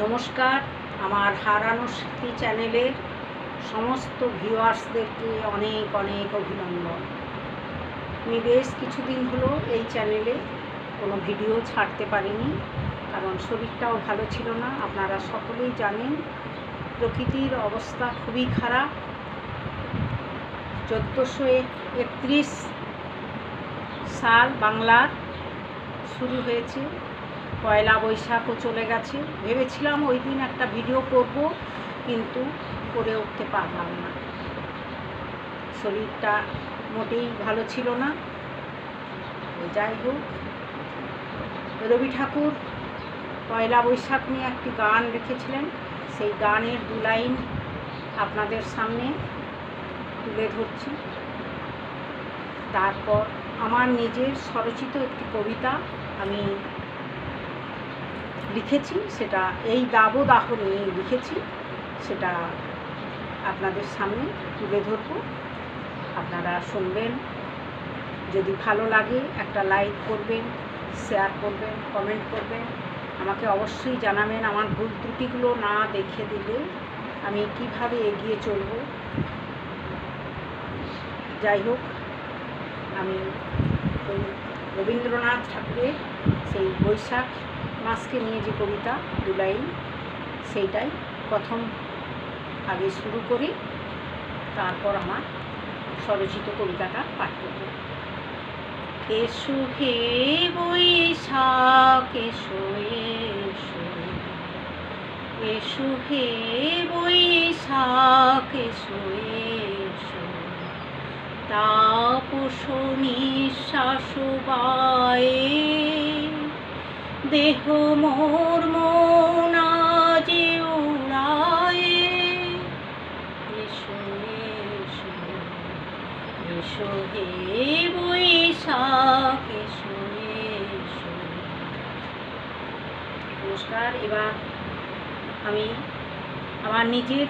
নমস্কার। আমার হারানো স্মৃতি চ্যানেলের সমস্ত ভিউয়ার্সদেরকে অনেক অনেক অভিনন্দন। আমি বেশ কিছুদিন হলো এই চ্যানেলে কোনো ভিডিও ছাড়তে পারিনি, কারণ শরীরটাও ভালো ছিল না। আপনারা সকলেই জানেন, প্রকৃতির অবস্থা খুবই খারাপ। চোদ্দোশো একত্রিশ সাল বাংলার শুরু হয়েছে। পয়লা বৈশাখও চলে গেছে। ভেবেছিলাম ওই দিন একটা ভিডিও করব, কিন্তু করে উঠতে পারলাম না। শরীরটা মোটেই ভালো ছিল না। যাই হোক, রবি ঠাকুর পয়লা বৈশাখ নিয়ে একটি গান লিখেছিলেন। সেই গানের দু লাইন আপনাদের সামনে তুলে ধরছি। তারপর আমার নিজের স্বরচিত একটি কবিতা আমি লিখেছি, সেটা এই দাবদাহ নিয়ে লিখেছি, সেটা আপনাদের সামনে তুলে ধরব। আপনারা শুনবেন, যদি ভালো লাগে একটা লাইক করবেন, শেয়ার করবেন, কমেন্ট করবেন, আমাকে অবশ্যই জানাবেন আমার ভুল ত্রুটিগুলো না দেখে দিলে আমি কীভাবে এগিয়ে চলব। যাই হোক, আমি রবীন্দ্রনাথ ঠাকুরের সেই বৈশাখ মাসকে নিয়ে যে কবিতা, দু লাইন, সেইটাই প্রথম আগে শুরু করি তারপর আমার স্বরচিত কবিতাটা পাঠ করব। এসো হে বৈশাখ, এসো এসো। এসো হে বৈশাখ, এসো তাপস নিঃশ্বাস বায়ে দেহ মোর মনা যে উড়ায়। এসো এসো এসো হে বৈশাখ এসো এসো। নমস্কার এবার আমি আমার নিজের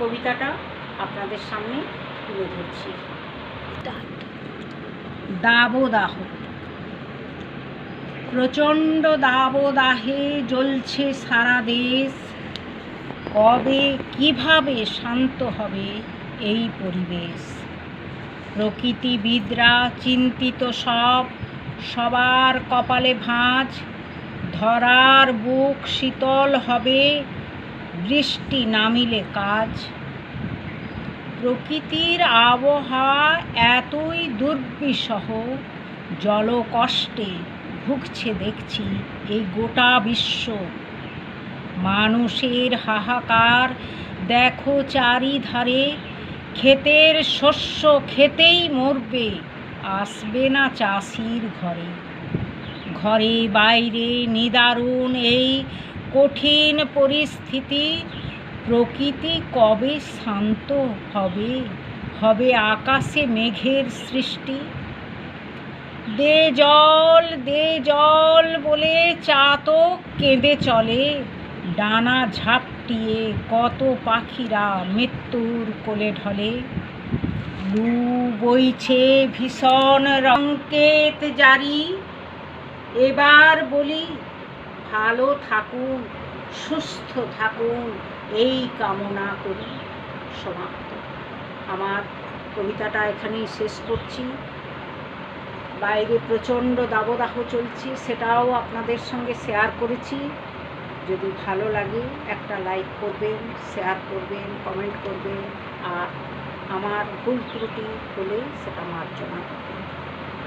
কবিতাটা আপনাদের সামনে তুলে ধরছি। দাবদাহ। প্রচণ্ড দাবদাহে জ্বলছে সারা দেশ। কবে, কীভাবে শান্ত হবে এই পরিবেশ? প্রকৃতিবিদরা চিন্তিত সব, সবার কপালে ভাঁজ। ধরার বুক শীতল হবে, বৃষ্টি নামিলে কাজ। প্রকৃতির আবহাওয়া এতই দুর্বিষহ, জলকষ্টে ভুগছে দেখছি এই গোটা বিশ্ব। মানুষের হাহাকার, দেখো চারিধারে, ক্ষেতের শস্য খেতেই মরবে, আসবে না চাষির ঘরে। ঘরে বাইরে নিদারুণ এই কঠিন পরিস্থিতি, প্রকৃতি কবে শান্ত হবে? হবে আকাশে মেঘের সৃষ্টি। দে জল দে জল বলে চাতক কেঁদে চলে। ডানা ঝাপটিয়ে কত পাখিরা মৃত্যুর কোলে ঢলে। লু বইছে ভীষণ রঙ্কেত জারি। এবার বলি, ভালো থাকুন, সুস্থ থাকুন, এই কামনা করি। সমাপ্ত। আমার কবিতাটা এখানেই শেষ করছি। বাইরে প্রচণ্ড দাবদাহ চলছে, সেটাও আপনাদের সঙ্গে শেয়ার করেছি। যদি ভালো লাগে একটা লাইক করবেন শেয়ার করবেন কমেন্ট করবেন, আর আমার ভুল ত্রুটি হলে সেটা মার্জনা করবেন।